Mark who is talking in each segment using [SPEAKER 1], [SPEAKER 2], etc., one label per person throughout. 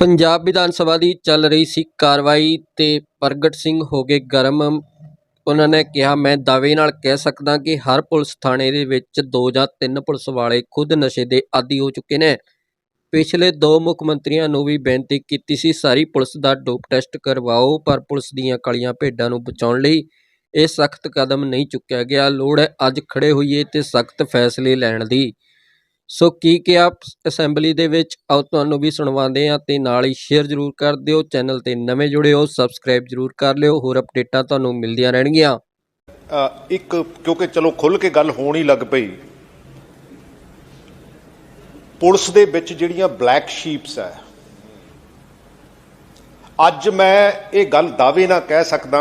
[SPEAKER 1] ਪੰਜਾਬ ਵਿਧਾਨ ਸਭਾ ਦੀ ਚੱਲ ਰਹੀ ਸੀ ਕਾਰਵਾਈ ਤੇ ਪ੍ਰਗਟ ਸਿੰਘ ਹੋ ਗਏ ਗਰਮ। ਉਹਨਾਂ ਨੇ ਕਿਹਾ, ਮੈਂ ਦਾਅਵੇ ਨਾਲ ਕਹਿ ਸਕਦਾ ਕਿ ਹਰ ਪੁਲਿਸ ਥਾਣੇ ਦੇ ਵਿੱਚ ਦੋ ਜਾਂ ਤਿੰਨ ਪੁਲਿਸ ਵਾਲੇ ਖੁਦ ਨਸ਼ੇ ਦੇ ਆਦੀ ਹੋ ਚੁੱਕੇ ਨੇ। ਪਿਛਲੇ ਦੋ ਮੁੱਖ ਮੰਤਰੀਆਂ ਨੂੰ ਵੀ ਬੇਨਤੀ ਕੀਤੀ ਸੀ, ਸਾਰੀ ਪੁਲਿਸ ਦਾ ਡੋਪ ਟੈਸਟ ਕਰਵਾਓ, ਪਰ ਪੁਲਿਸ ਦੀਆਂ ਕਲੀਆਂ ਭੇਡਾਂ ਨੂੰ ਬਚਾਉਣ ਲਈ ਇਹ ਸਖਤ ਕਦਮ ਨਹੀਂ ਚੁੱਕਿਆ ਗਿਆ। ਲੋੜ ਹੈ ਅੱਜ ਖੜੇ ਹੋਈਏ ਤੇ ਸਖਤ ਫੈਸਲੇ ਲੈਣ ਦੀ। ਸੋ ਕੀ ਕਿਹਾ ਅਸੈਂਬਲੀ ਦੇ ਵਿੱਚ ਆਓ ਤੁਹਾਨੂੰ ਵੀ ਸੁਣਵਾਉਂਦੇ ਹਾਂ ਤੇ ਨਾਲ ਹੀ ਸ਼ੇਅਰ ਜ਼ਰੂਰ ਕਰ ਦਿਓ, ਚੈਨਲ ਤੇ ਨਵੇਂ ਜੁੜੇ ਹੋ ਸਬਸਕ੍ਰਾਈਬ ਜ਼ਰੂਰ ਕਰ ਲਿਓ, ਹੋਰ ਅਪਡੇਟਾਂ ਤੁਹਾਨੂੰ ਮਿਲਦੀਆਂ ਰਹਿਣਗੀਆਂ।
[SPEAKER 2] ਇੱਕ ਕਿਉਂਕਿ ਚਲੋ ਖੁੱਲ ਕੇ ਗੱਲ ਹੋਣ ਹੀ ਲੱਗ ਪਈ। ਪੁਲਿਸ ਦੇ ਵਿੱਚ ਜਿਹੜੀਆਂ ਬਲੈਕ ਸ਼ੀਪਸ ਹੈ, ਅੱਜ ਮੈਂ ਇਹ ਗੱਲ ਦਾਅਵੇ ਨਾਲ ਕਹਿ ਸਕਦਾ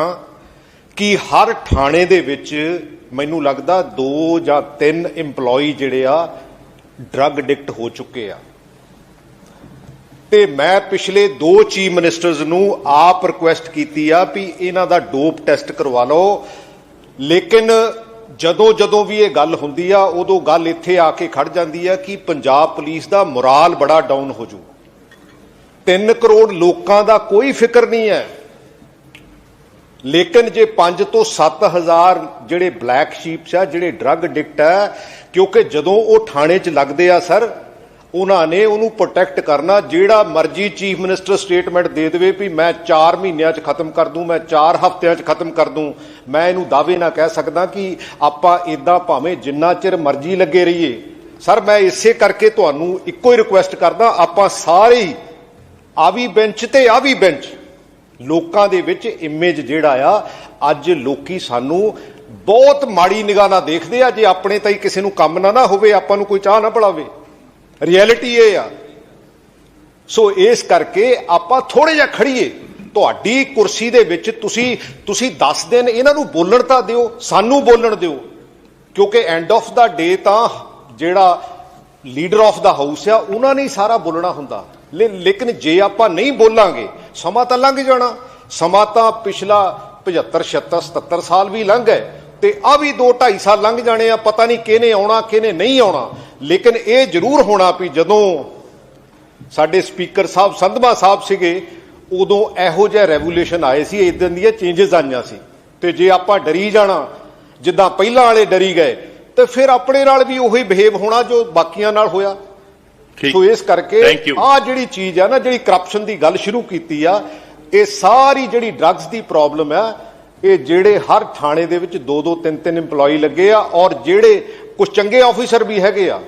[SPEAKER 2] ਕਿ ਹਰ ਥਾਣੇ ਦੇ ਵਿੱਚ ਮੈਨੂੰ ਲੱਗਦਾ ਦੋ ਜਾਂ ਤਿੰਨ EMPLOYE ਜਿਹੜੇ ਆ ਡਰੱਗ ਐਡਿਕਟ ਹੋ ਚੁੱਕੇ ਆ। ਤੇ ਮੈਂ ਪਿਛਲੇ ਦੋ ਚੀਫ ਮਿਨਿਸਟਰਸ ਨੂੰ ਆਪ ਰਿਕੁਐਸਟ ਕੀਤੀ ਆ ਵੀ ਇਹਨਾਂ ਦਾ ਡੋਪ ਟੈਸਟ ਕਰਵਾ ਲਓ। ਲੇਕਿਨ ਜਦੋਂ ਜਦੋਂ ਵੀ ਇਹ ਗੱਲ ਹੁੰਦੀ ਆ, ਉਦੋਂ ਗੱਲ ਇੱਥੇ ਆ ਕੇ ਖੜ ਜਾਂਦੀ ਆ ਕਿ ਪੰਜਾਬ ਪੁਲਿਸ ਦਾ ਮੋਰਾਲ ਬੜਾ ਡਾਊਨ ਹੋ ਜੂ। 3 ਕਰੋੜ ਲੋਕਾਂ ਦਾ ਕੋਈ ਫਿਕਰ ਨਹੀਂ ਹੈ। ਲੇਕਿਨ ਜੇ 5 ਤੋਂ 7000 ਜਿਹੜੇ ਬਲੈਕ ਸ਼ੀਪਸ ਆ, ਜਿਹੜੇ ਡਰੱਗ ਐਡਿਕਟ ਆ, ਕਿਉਂਕਿ ਜਦੋਂ ਉਹ ਥਾਣੇ 'ਚ ਲੱਗਦੇ ਆ ਸਰ, ਉਹਨਾਂ ਨੇ ਉਹਨੂੰ ਪ੍ਰੋਟੈਕਟ ਕਰਨਾ, ਜਿਹੜਾ ਮਰਜ਼ੀ ਚੀਫ ਮਿਨਿਸਟਰ ਸਟੇਟਮੈਂਟ ਦੇ ਦੇਵੇ ਵੀ ਮੈਂ 4 ਮਹੀਨਿਆਂ 'ਚ ਖਤਮ ਕਰ ਦੂੰ, ਮੈਂ 4 ਹਫ਼ਤਿਆਂ 'ਚ ਖਤਮ ਕਰ ਦੂੰ, ਮੈਂ ਇਹਨੂੰ ਦਾਅਵੇ ਨਾਲ ਕਹਿ ਸਕਦਾ ਕਿ ਆਪਾਂ ਇਦਾਂ ਭਾਵੇਂ ਜਿੰਨਾ ਚਿਰ ਮਰਜ਼ੀ ਲੱਗੇ ਰਹੀਏ। ਸਰ, ਮੈਂ ਇਸੇ ਕਰਕੇ ਤੁਹਾਨੂੰ ਇੱਕੋ ਹੀ ਰਿਕੁਐਸਟ ਕਰਦਾ, ਆਪਾਂ ਸਾਰੇ ਹੀ ਆ ਵੀ ਬੈਂਚ ਤੇ ਆ ਵੀ ਬੈਂਚ ਲੋਕਾਂ ਦੇ ਵਿੱਚ ਇਮੇਜ ਜਿਹੜਾ ਆ, ਅੱਜ ਲੋਕੀ ਸਾਨੂੰ ਬਹੁਤ ਮਾੜੀ ਨਿਗਾਹ ਨਾਲ ਦੇਖਦੇ ਆ, ਜੇ ਆਪਣੇ ਤਾਂ ਹੀ ਕਿਸੇ ਨੂੰ ਕੰਮ ਨਾ ਨਾ ਹੋਵੇ, ਆਪਾਂ ਨੂੰ ਕੋਈ ਚਾਹ ਨਾ ਪੜਾਵੇ ਰਿਐਲਿਟੀ ਇਹ ਆ। ਸੋ ਇਸ ਕਰਕੇ ਆਪਾਂ ਥੋੜੇ ਜਿਹਾ ਖੜੀਏ ਤੁਹਾਡੀ ਕੁਰਸੀ ਦੇ ਵਿੱਚ ਤੁਸੀਂ ਤੁਸੀਂ 10 ਦਿਨ ਇਹਨਾਂ ਨੂੰ ਬੋਲਣ ਤਾਂ ਦਿਓ, ਸਾਨੂੰ ਬੋਲਣ ਦਿਓ। ਕਿਉਂਕਿ ਐਂਡ ਆਫ ਦਾ ਡੇ ਤਾਂ ਜਿਹੜਾ ਲੀਡਰ ਆਫ ਦਾ ਹਾਊਸ ਆ, ਉਹਨਾਂ ਨੇ ਸਾਰਾ ਬੋਲਣਾ ਹੁੰਦਾ। ਲੇਕਿਨ ਜੇ ਆਪਾਂ ਨਹੀਂ ਬੋਲਾਂਗੇ, ਸਮਾਂ ਤਾਂ ਲੰਘ ਜਾਣਾ। ਸਮਾਂ ਤਾਂ ਪਿਛਲਾ 75 76 77 ਸਾਲ ਵੀ ਲੰਘ ਗਏ ਤੇ ਆ ਵੀ 2 2.5 ਸਾਲ ਲੰਘ ਜਾਣੇ ਆ, ਪਤਾ ਨਹੀਂ ਕਿਹਨੇ ਆਉਣਾ, ਕਿਹਨੇ ਨਹੀਂ ਆਉਣਾ। ਲੇਕਿਨ ਇਹ ਜ਼ਰੂਰ ਹੋਣਾ ਵੀ ਜਦੋਂ ਸਾਡੇ ਸਪੀਕਰ ਸਾਹਿਬ, ਸੰਧਵਾ ਸਾਹਿਬ ਸੀਗੇ, ਉਦੋਂ ਇਹੋ ਜਿਹਾ ਰੈਵੋਲੂਸ਼ਨ ਆਏ ਸੀ ਇਦਾਂ ਦੀਆਂ ਚੇਂਜਸ ਆਈਆਂ ਸੀ। ਤੇ ਜੇ ਆਪਾਂ ਡਰੀ ਜਾਣਾ, ਜਿੱਦਾਂ ਪਹਿਲਾਂ ਵਾਲੇ ਡਰੀ ਗਏ, ਤੇ ਫਿਰ ਆਪਣੇ ਨਾਲ ਵੀ ਉਹੀ ਬਿਹੇਵ ਹੋਣਾ ਜੋ ਬਾਕੀਆਂ ਨਾਲ ਹੋਇਆ। ਸੋ ਇਸ ਕਰਕੇ. ਆ ਜਿਹੜੀ ਚੀਜ਼ ਆ ਨਾ ਜਿਹੜੀ ਕਰਪਸ਼ਨ ਦੀ ਗੱਲ ਸ਼ੁਰੂ ਕੀਤੀ ਆ ਇਹ ਸਾਰੀ ਜਿਹੜੀ ਡਰੱਗਸ ਦੀ ਪ੍ਰੋਬਲਮ ਆ ਇਹ ਜਿਹੜੇ ਹਰ ਥਾਣੇ ਦੇ ਵਿੱਚ ਦੋ ਦੋ ਤਿੰਨ ਤਿੰਨ EMPLOYE ਲੱਗੇ ਆ ਔਰ ਜਿਹੜੇ ਕੁਝ ਚੰਗੇ ਆਫੀਸਰ ਵੀ ਹੈਗੇ ਆ